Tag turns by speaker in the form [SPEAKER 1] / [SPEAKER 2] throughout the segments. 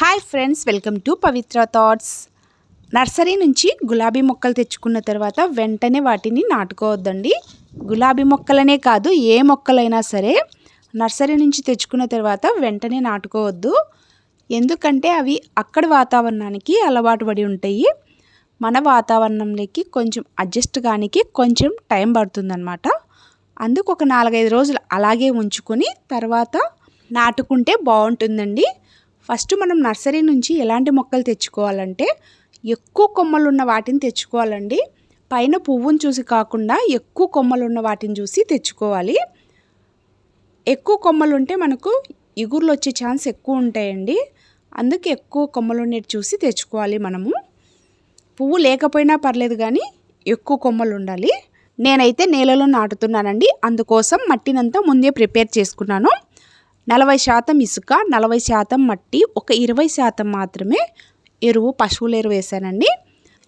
[SPEAKER 1] Hi friends welcome to Pavitra thoughts. Nursery నుంచి గులాబీ మొక్కలు తెచ్చుకున్న తర్వాత వెంటనే వాటిని నాటుకోవద్దండి. గులాబీ మొక్కలనే కాదు ఏ మొక్కలైనా సరే నర్సరీ నుంచి తెచ్చుకున్న తర్వాత వెంటనే నాటుకోవద్దు. ఎందుకంటే అవి అక్కడ వాతావరణానికి అలవాటు పడి ఉంటాయి. మన వాతావరణంలోకి కొంచెం అడ్జస్ట్ కానికి కొంచెం టైం పడుతుందన్నమాట. అందుకు ఒక నాలుగైదు రోజులు అలాగే ఉంచుకొని తర్వాత నాటుకుంటే బాగుంటుందండి. ఫస్ట్ మనం నర్సరీ నుంచి ఎలాంటి మొక్కలు తెచ్చుకోవాలంటే ఎక్కువ కొమ్మలు ఉన్న వాటిని తెచ్చుకోవాలండి. పైన పువ్వును చూసి కాకుండా ఎక్కువ కొమ్మలు ఉన్న వాటిని చూసి తెచ్చుకోవాలి. ఎక్కువ కొమ్మలు ఉంటే మనకు ఇగుర్లు వచ్చే ఛాన్స్ ఎక్కువ ఉంటాయండి. అందుకే ఎక్కువ కొమ్మలు ఉండేవి చూసి తెచ్చుకోవాలి మనము. పువ్వు లేకపోయినా పర్లేదు కానీ ఎక్కువ కొమ్మలు ఉండాలి నేనైతే నేలలో నాటుతున్నానండి. అందుకోసం మట్టినంతా ముందే ప్రిపేర్ చేసుకున్నాను. నలభై శాతం ఇసుక నలభై శాతం మట్టి ఒక ఇరవై శాతం మాత్రమే ఎరువు పశువుల ఎరువు వేసానండి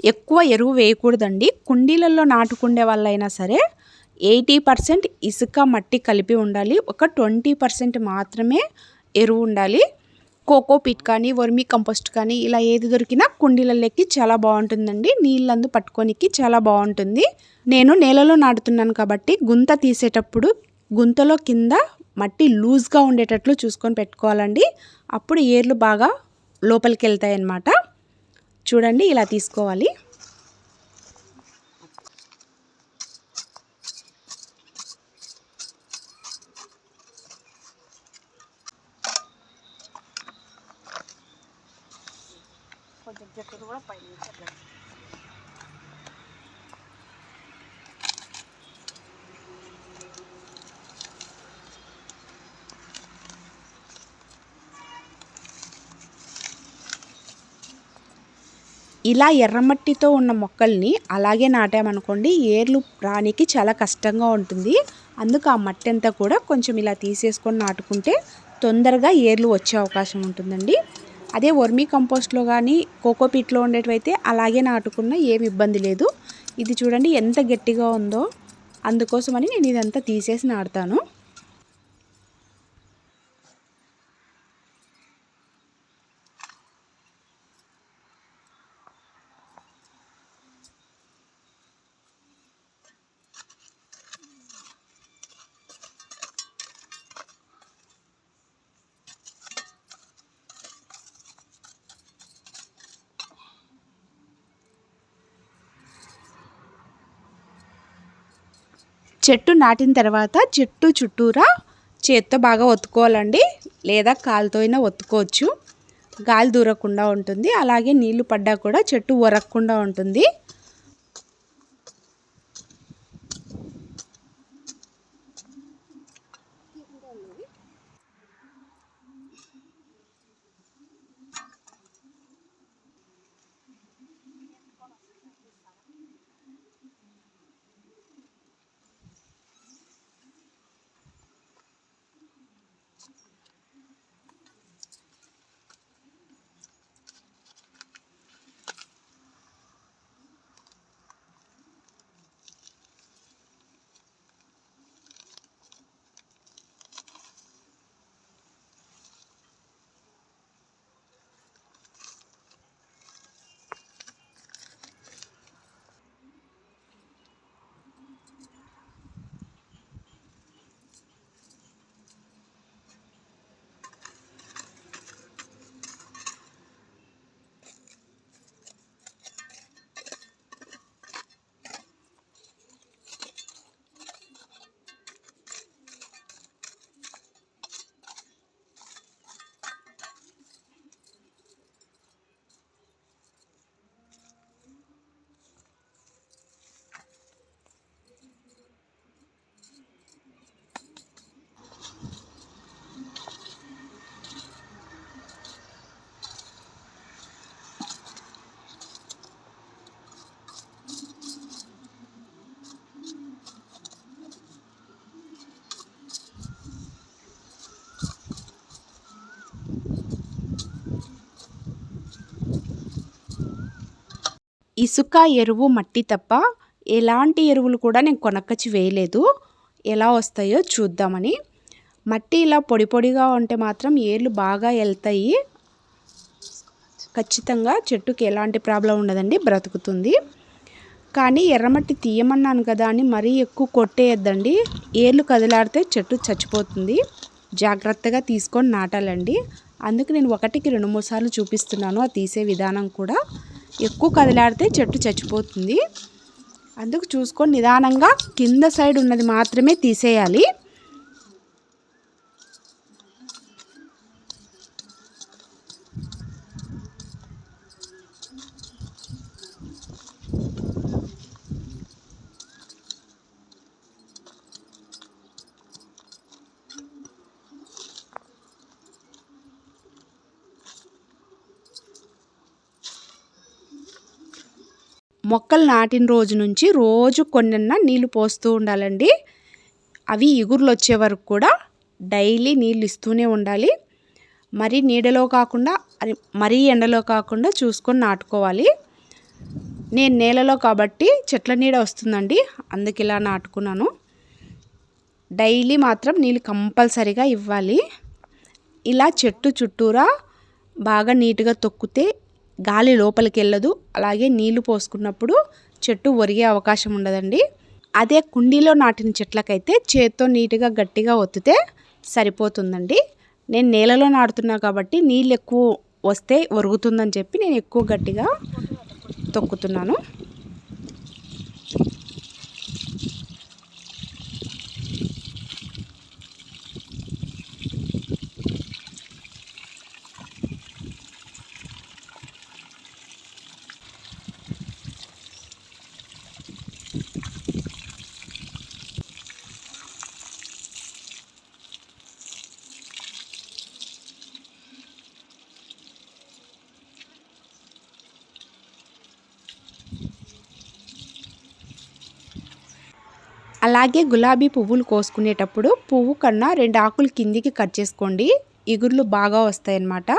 [SPEAKER 1] ఎక్కువ ఎరువు వేయకూడదండి. కుండీలలో నాటుకుండే వాళ్ళైనా సరే ఎయిటీ పర్సెంట్ ఇసుక మట్టి కలిపి ఉండాలి. ఒక ట్వంటీ పర్సెంట్ మాత్రమే ఎరువు ఉండాలి. కోకో పిట్ కానీ వర్మీ కంపోస్ట్ కానీ ఇలా ఏది దొరికినా కుండీలలోకి చాలా బాగుంటుందండి. నీళ్ళందు పట్టుకోనికి చాలా బాగుంటుంది. నేను నేలలో నాటుతున్నాను కాబట్టి గుంత తీసేటప్పుడు గుంతలో కింద మట్టి లూజ్గా ఉండేటట్లు చూసుకొని పెట్టుకోవాలండి. అప్పుడు ఏర్లు బాగా లోపలికి వెళ్తాయి అన్నమాట చూడండి ఇలా తీసుకోవాలి. కొంచెం చెట్టు కూడా పైన ఇలా ఎర్రమట్టితో ఉన్న మొక్కల్ని అలాగే నాటామనుకోండి ఏర్లు రానికి చాలా కష్టంగా ఉంటుంది. అందుకు ఆ మట్టి అంతా కూడా కొంచెం ఇలా తీసేసుకొని నాటుకుంటే తొందరగా ఏర్లు వచ్చే అవకాశం ఉంటుందండి. అదే వర్మీ కంపోస్ట్లో కానీ కోకోపీట్లో ఉండేటివైతే అలాగే నాటుకున్న ఏమి ఇబ్బంది లేదు. ఇది చూడండి ఎంత గట్టిగా ఉందో. అందుకోసమని నేను ఇదంతా తీసేసి నాటుతాను. చెట్టు నాటిన తర్వాత చెట్టు చుట్టూరా చేత్తో బాగా ఒత్తుకోవాలండి. లేదా కాలుతో అయినా ఒత్తుకోవచ్చు. గాలి దూరకుండా ఉంటుంది. అలాగే నీళ్ళు పడ్డా కూడా చెట్టు ఒరగకుండా ఉంటుంది. ఇసుక ఎరువు మట్టి తప్ప ఎలాంటి ఎరువులు కూడా నేను కొనక్కచ్చి వేయలేదు. ఎలా వస్తాయో చూద్దామని. మట్టి ఇలా పొడి పొడిగా ఉంటే మాత్రం ఏర్లు బాగా వెళ్తాయి ఖచ్చితంగా చెట్టుకి ఎలాంటి ప్రాబ్లం ఉండదండి బ్రతుకుతుంది. కానీ ఎర్రమట్టి తీయమన్నాను కదా అని మరీ ఎక్కువ కొట్టేయద్దండి. ఏర్లు కదిలాడితే చెట్టు చచ్చిపోతుంది. జాగ్రత్తగా తీసుకొని నాటాలండి. అందుకు నేను ఒకటికి రెండు మూడు సార్లు చూపిస్తున్నాను ఆ తీసే విధానం కూడా. ఎక్కువ కదిలాడితే చెట్టు చచ్చిపోతుంది. అందుకు చూసుకొని నిదానంగా కింద సైడ్ ఉన్నది మాత్రమే తీసేయాలి. మొక్కలు నాటిన రోజు నుంచి రోజు కొన్నిన్న నీళ్ళు పోస్తూ ఉండాలండి. అవి ఇగుర్లు వచ్చే వరకు కూడా డైలీ నీళ్ళు ఇస్తూనే ఉండాలి. మరీ నీడలో కాకుండా మరీ ఎండలో కాకుండా చూసుకొని నాటుకోవాలి. నేను నేలలో కాబట్టి చెట్ల నీడ వస్తుందండి అందుకు ఇలా నాటుకున్నాను. డైలీ మాత్రం నీళ్ళు కంపల్సరిగా ఇవ్వాలి. ఇలా చెట్టు చుట్టూరా బాగా నీట్గా తొక్కితే గాలి లోపలికి వెళ్ళదు. అలాగే నీళ్ళు పోసుకున్నప్పుడు చెట్టు ఒరిగే అవకాశం ఉండదండి. అదే కుండీలో నాటిన చెట్లకైతే చేత్తో నీట్గా గట్టిగా ఒత్తితే సరిపోతుందండి. నేను నేలలో నాటుతున్నా కాబట్టి నీళ్ళు ఎక్కువ వస్తే ఒరుగుతుందని చెప్పి నేను ఎక్కువ గట్టిగా తొక్కుతున్నాను. అలాగే గులాబీ పువ్వులు కోసుకునేటప్పుడు పువ్వు కన్నా రెండు ఆకులు కిందికి కట్ చేసుకోండి. ఇగుర్లు బాగా వస్తాయన్నమాట.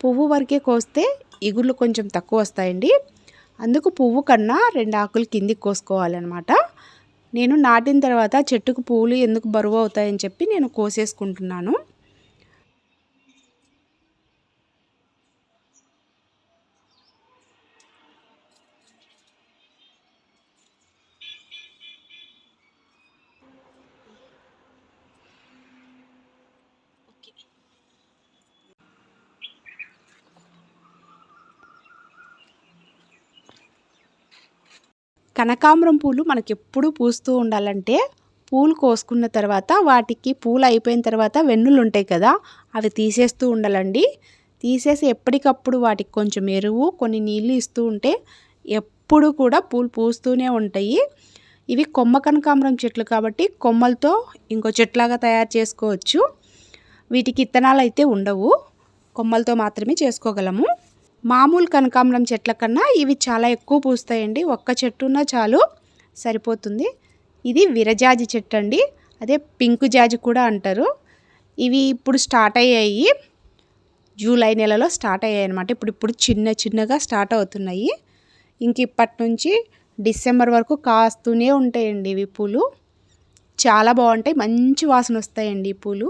[SPEAKER 1] పువ్వు వరకే కోస్తే ఇగుర్లు కొంచెం తక్కువ వస్తాయండి. అందుకు పువ్వు కన్నా రెండు ఆకులు కిందికి కోసుకోవాలన్నమాట. నేను నాటిన తర్వాత చెట్టుకు పువ్వులు ఎందుకు బరువు అవుతాయని చెప్పి నేను కోసేసుకుంటున్నాను. కనకాంబరం పూలు మనకి ఎప్పుడు పూస్తూ ఉండాలంటే పూలు కోసుకున్న తర్వాత వాటికి పూలు అయిపోయిన తర్వాత వెన్నులు ఉంటాయి కదా అవి తీసేస్తూ ఉండాలండి. తీసేసి ఎప్పటికప్పుడు వాటికి కొంచెం ఎరువు కొన్ని నీళ్ళు ఇస్తూ ఉంటే ఎప్పుడు కూడా పూలు పూస్తూనే ఉంటాయి. ఇవి కొమ్మ కనకాంబరం చెట్లు కాబట్టి కొమ్మలతో ఇంకో చెట్లాగా తయారు చేసుకోవచ్చు. వీటికి ఇత్తనాలు అయితే ఉండవు. కొమ్మలతో మాత్రమే చేసుకోగలము. మామూలు కనకాంబరం చెట్ల కన్నా ఇవి చాలా ఎక్కువ పూస్తాయండి. ఒక్క చెట్టు ఉన్నా చాలు సరిపోతుంది. ఇది విరజాజి చెట్టు అండి అదే పింక్ జాజి కూడా అంటారు. ఇవి ఇప్పుడు స్టార్ట్ అయ్యాయి. జూలై నెలలో స్టార్ట్ అయ్యాయి అనమాట ఇప్పుడు ఇప్పుడు చిన్న చిన్నగా స్టార్ట్ అవుతున్నాయి. ఇంక ఇప్పటి నుంచి డిసెంబర్ వరకు కాస్తూనే ఉంటాయండి ఇవి పూలు. చాలా బాగుంటాయి. మంచి వాసన వస్తాయండి ఈ పూలు.